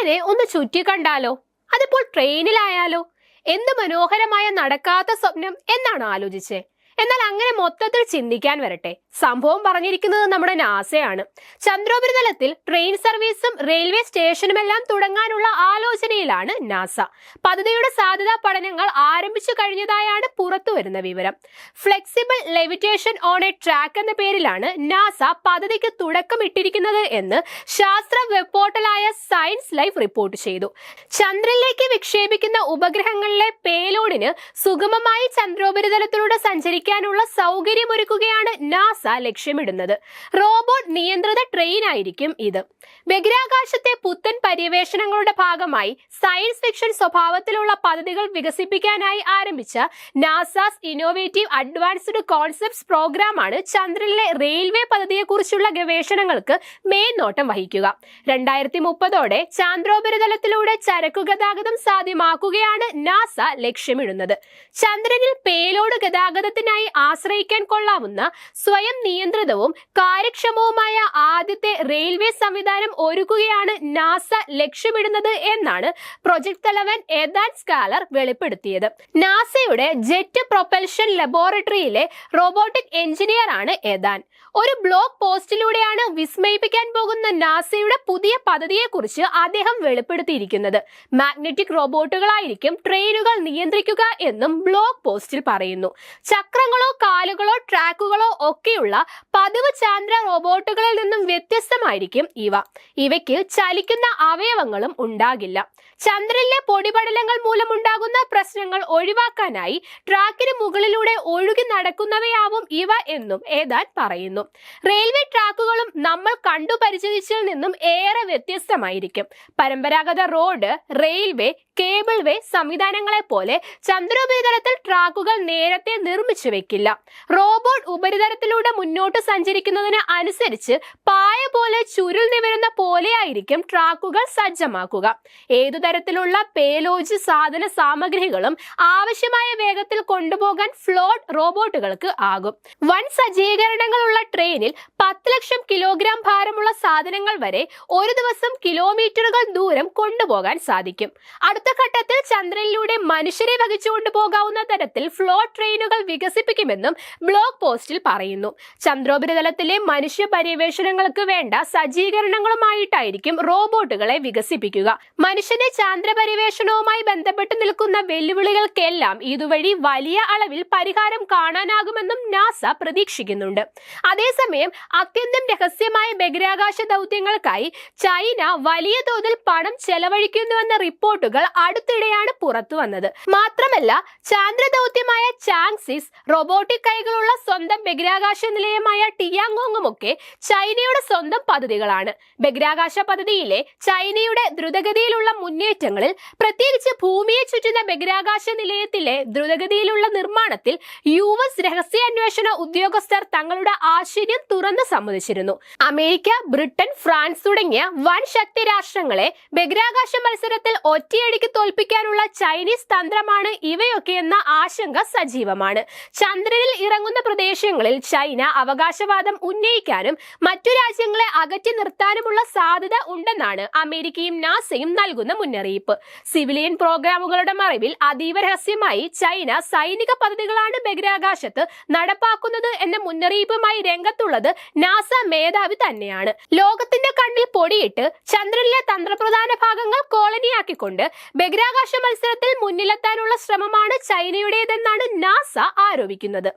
ചന്ദ്രനെ ഒന്ന് ചുറ്റി ചുറ്റിക്കണ്ടാലോ അതിപ്പോൾ ട്രെയിനിലായാലോ എന്ത് മനോഹരമായ നടക്കാത്ത സ്വപ്നം എന്നാണ് ആലോചിച്ചേ. എന്നാൽ അങ്ങനെ മൊത്തത്തിൽ ചിന്തിക്കാൻ വരട്ടെ. സംഭവം പറഞ്ഞിരിക്കുന്നത് നമ്മുടെ നാസയാണ്. ചന്ദ്രോപരിതലത്തിൽ ട്രെയിൻ സർവീസും റെയിൽവേ സ്റ്റേഷനുമെല്ലാം തുടങ്ങാനുള്ള ആലോചനയിലാണ് നാസ. പദ്ധതിയുടെ സാധ്യതാ പഠനങ്ങൾ ആരംഭിച്ചു കഴിഞ്ഞതായാണ് പുറത്തു വരുന്ന വിവരം. Flexible levitation on a track എന്ന പേരിലാണ് നാസ പദ്ധതിക്ക് തുടക്കമിട്ടിരിക്കുന്നത് എന്ന് ശാസ്ത്ര വെബ് പോർട്ടലായ സയൻസ് ലൈഫ് റിപ്പോർട്ട് ചെയ്തു. ചന്ദ്രനിലേക്ക് വിക്ഷേപിക്കുന്ന ഉപഗ്രഹങ്ങളിലെ പേലോഡിന് സുഗമമായി ചന്ദ്രോപരിതലത്തിലൂടെ സഞ്ചരിക്കാനുള്ള സൗകര്യമൊരുക്കുകയാണ് നാസ ലക്ഷ്യമിടുന്നത്. റോബോട്ട് നിയന്ത്രിത ട്രെയിൻ ആയിരിക്കും ഇത്. ബഹിരാകാശത്തെ പുത്തൻ പര്യവേഷണങ്ങളുടെ ഭാഗമായി സയൻസ് ഫിക്ഷൻ സ്വഭാവത്തിലുള്ള പദ്ധതികൾ വികസിപ്പിക്കാനായി ആരംഭിച്ച നാസാസ് ഇന്നോവേറ്റീവ് അഡ്വാൻസ്ഡ് കോൺസെപ്റ്റ്സ് പ്രോഗ്രാമാണ് ചന്ദ്രനിലെ റെയിൽവേ പദ്ധതിയെക്കുറിച്ചുള്ള ഗവേഷണങ്ങൾക്ക് മേൽനോട്ടം വഹിക്കുക. രണ്ടായിരത്തി മുപ്പതോടെ ചാന്ദ്രോപരിതലത്തിലൂടെ ചരക്കു ഗതാഗതം സാധ്യമാക്കുകയാണ് നാസ ലക്ഷ്യമിടുന്നത്. ചന്ദ്രനിൽ പേലോഡ് ഗതാഗതത്തിനായി ആശ്രയിക്കാൻ കൊള്ളാവുന്ന സ്വയം നിയന്ത്രിതവും കാര്യക്ഷമവുമായ ആദ്യത്തെ റെയിൽവേ സംവിധാനം ഒരുക്കുകയാണ് നാസ ലക്ഷ്യമിടുന്നത് എന്നാണ് പ്രൊജക്ട് തലവൻ എദാൻ സ്കാലർ വെളിപ്പെടുത്തിയത്. നാസയുടെ ജെറ്റ് പ്രൊപ്പൽഷൻ ലബോറട്ടറിയിലെ റോബോട്ടിക് എഞ്ചിനീയർ ആണ് എദാൻ ഒരു ബ്ലോഗ് പോസ്റ്റിലൂടെയാണ് വിസ്മയിപ്പിക്കാൻ പോകുന്ന നാസയുടെ പുതിയ പദ്ധതിയെക്കുറിച്ച് അദ്ദേഹം വെളിപ്പെടുത്തിയിരിക്കുന്നത്. മാഗ്നറ്റിക് റോബോട്ടുകളായിരിക്കും ട്രെയിനുകൾ നിയന്ത്രിക്കുക എന്നും ബ്ലോഗ് പോസ്റ്റിൽ പറയുന്നു. ചക്രങ്ങളോ കാലുകളോ ട്രാക്കുകളോ ഒക്കെയുള്ള പതിവ് ചാന്ദ്ര റോബോട്ടുകളിൽ നിന്നും വ്യത്യസ്തമായിരിക്കും ഇവ. ഇവയ്ക്ക് ചലിക്കുന്ന അവയവങ്ങളും ഉണ്ടാകില്ല. ചന്ദ്രനിലെ പൊടിപടലങ്ങൾ മൂലമുണ്ടാകുന്ന പ്രശ്നങ്ങൾ ഒഴിവാക്കാനായി ട്രാക്കിന് മുകളിലൂടെ ഒഴുകി നടക്കുന്നവയാവും ഇവ എന്നും ഏതാൻ പറയുന്നു. റെയിൽവേ ട്രാക്കുകളും നമ്മൾ കണ്ടു പരിചയിച്ചതിൽ നിന്നും ഏറെ വ്യത്യസ്തമായിരിക്കും. പരമ്പരാഗത റോഡ് റെയിൽവേ കേബിൾ വേ സംവിധാനങ്ങളെ പോലെ ചന്ദ്രോപരിതലത്തിൽ ട്രാക്കുകൾ നേരത്തെ നിർമ്മിച്ചു വെക്കില്ല. റോബോട്ട് ഉപരിതലത്തിലൂടെ മുന്നോട്ട് സഞ്ചരിക്കുന്നതിന് അനുസരിച്ച് പായ പോലെ ചുരുൾ നിവരുന്ന പോലെയായിരിക്കും ട്രാക്കുകൾ സജ്ജമാക്കുക. ഏതു തരത്തിലുള്ള പേലോജ് സാധന സാമഗ്രികളും ആവശ്യമായ വേഗത്തിൽ കൊണ്ടുപോകാൻ ഫ്ലോട്ട് റോബോട്ടുകൾക്ക് ആകും. വൻ സജ്ജീകരണങ്ങളുള്ള ട്രെയിനിൽ പത്ത് ലക്ഷം കിലോഗ്രാം ഭാരമുള്ള സാധനങ്ങൾ വരെ ഒരു ദിവസം കിലോമീറ്ററുകൾ ദൂരം കൊണ്ടുപോകാൻ സാധിക്കും. അടുത്ത ഘട്ടത്തിൽ ചന്ദ്രനിലൂടെ മനുഷ്യരെ വഹിച്ചുകൊണ്ടു പോകാവുന്ന തരത്തിൽ ഫ്ലോ ട്രെയിനുകൾ വികസിപ്പിക്കുമെന്നും ബ്ലോഗ് പോസ്റ്റിൽ പറയുന്നു. ചന്ദ്രോപരിതലത്തിലെ മനുഷ്യ പര്യവേഷണങ്ങൾക്ക് വേണ്ട സജ്ജീകരണങ്ങളുമായിട്ടായിരിക്കും റോബോട്ടുകളെ വികസിപ്പിക്കുക. മനുഷ്യന്റെ ചാന്ദ്ര പര്യവേഷണവുമായി ബന്ധപ്പെട്ട് നിൽക്കുന്ന വെല്ലുവിളികൾക്കെല്ലാം ഇതുവഴി വലിയ അളവിൽ പരിഹാരം കാണാനാകുമെന്നും നാസ പ്രതീക്ഷിക്കുന്നുണ്ട്. അതേസമയം അത്യന്തം രഹസ്യമായ ബഹിരാകാശ ദൗത്യങ്ങൾക്കായി ചൈന വലിയ തോതിൽ പണം ചെലവഴിക്കുന്നുവെന്ന റിപ്പോർട്ടുകൾ അടുത്തിടെയാണ് പുറത്തു വന്നത്. മാത്രമല്ല ചാന്ദ്ര ദൗത്യമായ ചാങ്സിസ് റോബോട്ടിക് കൈകളുള്ള സ്വന്തം ബഹിരാകാശ നിലയമായ ടിയാങ്ങോങ്ങും ഒക്കെ ചൈനയുടെ സ്വന്തം പദ്ധതികളാണ്. ബഹിരാകാശ പദ്ധതിയിലെ ചൈനയുടെ ദ്രുതഗതിയിലുള്ള മുന്നേറ്റങ്ങളിൽ പ്രത്യേകിച്ച് ഭൂമിയെ ചുറ്റുന്ന ബഹിരാകാശ നിലയത്തിലെ ദ്രുതഗതിയിലുള്ള നിർമ്മാണത്തിൽ യു എസ് രഹസ്യാന്വേഷണ ഉദ്യോഗസ്ഥർ തങ്ങളുടെ ആശ്ചര്യം തുറന്ന് സമ്മതിച്ചിരുന്നു. അമേരിക്ക ബ്രിട്ടൻ ഫ്രാൻസ് തുടങ്ങിയ വൻ ശക്തി രാഷ്ട്രങ്ങളെ ബഹിരാകാശ മത്സരത്തിൽ ഒറ്റയടിക്ക് തോൽപ്പിക്കാനുള്ള ചൈനീസ് തന്ത്രമാണ് ഇവയൊക്കെ എന്ന ആശങ്ക സജീവമാണ്. ചന്ദ്രനിൽ ഇറങ്ങുന്ന പ്രദേശങ്ങളിൽ ചൈന അവകാശവാദം ഉന്നയിക്കാനും മറ്റു രാജ്യങ്ങളെ അകറ്റി നിർത്താനുമുള്ള സാധ്യത ഉണ്ടെന്നാണ് അമേരിക്കയും നാസയും നൽകുന്ന മുന്നറിയിപ്പ്. സിവിലിയൻ പ്രോഗ്രാമുകളുടെ മറവിൽ അതീവ രഹസ്യമായി ചൈന സൈനിക പദ്ധതികളാണ് ബഹിരാകാശത്ത് നടപ്പാക്കുന്നത് എന്ന മുന്നറിയിപ്പുമായി രംഗത്തുള്ളത് നാസ മേധാവി തന്നെയാണ്. ലോകത്തിന്റെ കണ്ണിൽ പൊടിയിട്ട് ചന്ദ്രനിലെ തന്ത്രപ്രധാന ഭാഗങ്ങൾ കോളനിയാക്കിക്കൊണ്ട് ബഹിരാകാശ മത്സരത്തിൽ മുന്നിലെത്താനുള്ള ശ്രമമാണ് ചൈനയുടേതെന്നാണ് നാസ ആരോപിക്കുന്നത്.